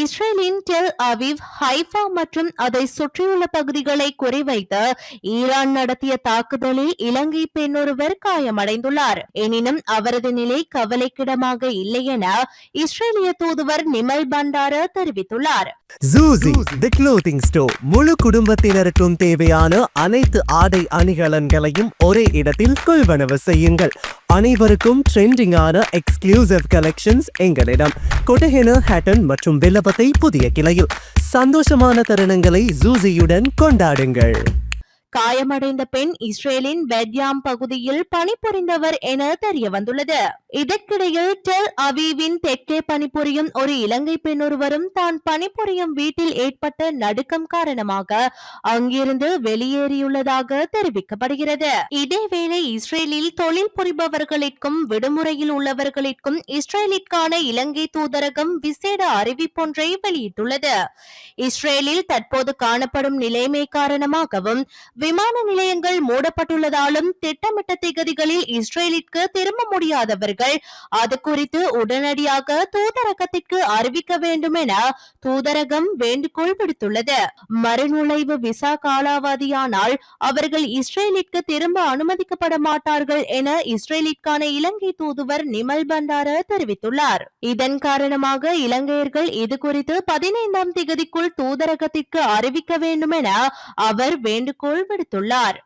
இஸ்ரேலின் Tel Aviv Haifa மற்றும் அதை சுற்றியுள்ள பகுதிகளை குறிவைத்து ஈரான் நடத்திய தாக்குதலில் இலங்கை பெண்ணொருவர் காயமடைந்துள்ளார். எனினும் அவரது நிலை கவலைக்கிடமாக இல்லை என இஸ்ரேலிய தூதுவர் நிமல் பண்டார தெரிவித்துள்ளார். ஜூசி தி க்ளோத்திங் ஸ்டோர் முழு குடும்பத்தினருக்கும் தேவையான அனைத்து ஆடை அணிகலன்களையும் ஒரே இடத்தில் கொள்வனவு செய்யுங்கள். அனைவருக்கும் ட்ரெண்டிங்கான எக்ஸ்க்ளூசிவ் கலெக்ஷன்ஸ் எங்களிடம். கொட்டஹென ஹேட்டன் மற்றும் மண்டபத்தை புதிய கிளையில். சந்தோஷமான தருணங்களை ஜூசியுடன் கொண்டாடுங்கள். காயமடைந்த பெண் இஸ்ரேலின் பெட்யாம் பகுதியில் பணிபுரிந்தவர் என தெரிய வந்துள்ளது இதற்கிடையில் டெல் அவீவின் தெற்கே பணிபுரியும் ஒரு இலங்கை பெண் ஒருவரும் தான் பணிபுரியும் வீட்டில் ஏற்பட்ட நடுக்கம் காரணமாக அங்கிருந்து வெளியேறியுள்ளதாக தெரிவிக்கப்படுகிறது. இதேவேளை இஸ்ரேலில் தொழில் புரிபவர்களுக்கும் விடுமுறையில் உள்ளவர்களுக்கும் இஸ்ரேலிற்கான இலங்கை தூதரகம் விசேட அறிவிப்பொன்றை வெளியிட்டுள்ளது. இஸ்ரேலில் தற்போது காணப்படும் நிலைமை காரணமாகவும் விமான நிலையங்கள் மூடப்பட்டுள்ளதாலும் திட்டமிட்ட திகதிகளில் இஸ்ரேலிற்கு திரும்ப முடியாதவர்கள். அது குறித்து உடனடியாக தூதரகத்திற்கு அறிவிக்க வேண்டும் என தூதரகம் வேண்டுகோள் விடுத்துள்ளது. மறுநுழைவு விசா காலாவதியானால் அவர்கள் இஸ்ரேலிற்கு திரும்ப அனுமதிக்கப்பட மாட்டார்கள் என இஸ்ரேலிற்கான இலங்கை தூதுவர் நிமல் பண்டார தெரிவித்துள்ளார். இதன் காரணமாக இலங்கையர்கள் இது குறித்து பதினைந்தாம் திகதிக்குள் தூதரகத்திற்கு அறிவிக்க வேண்டும் என அவர் வேண்டுகோள் விடுத்துள்ளார்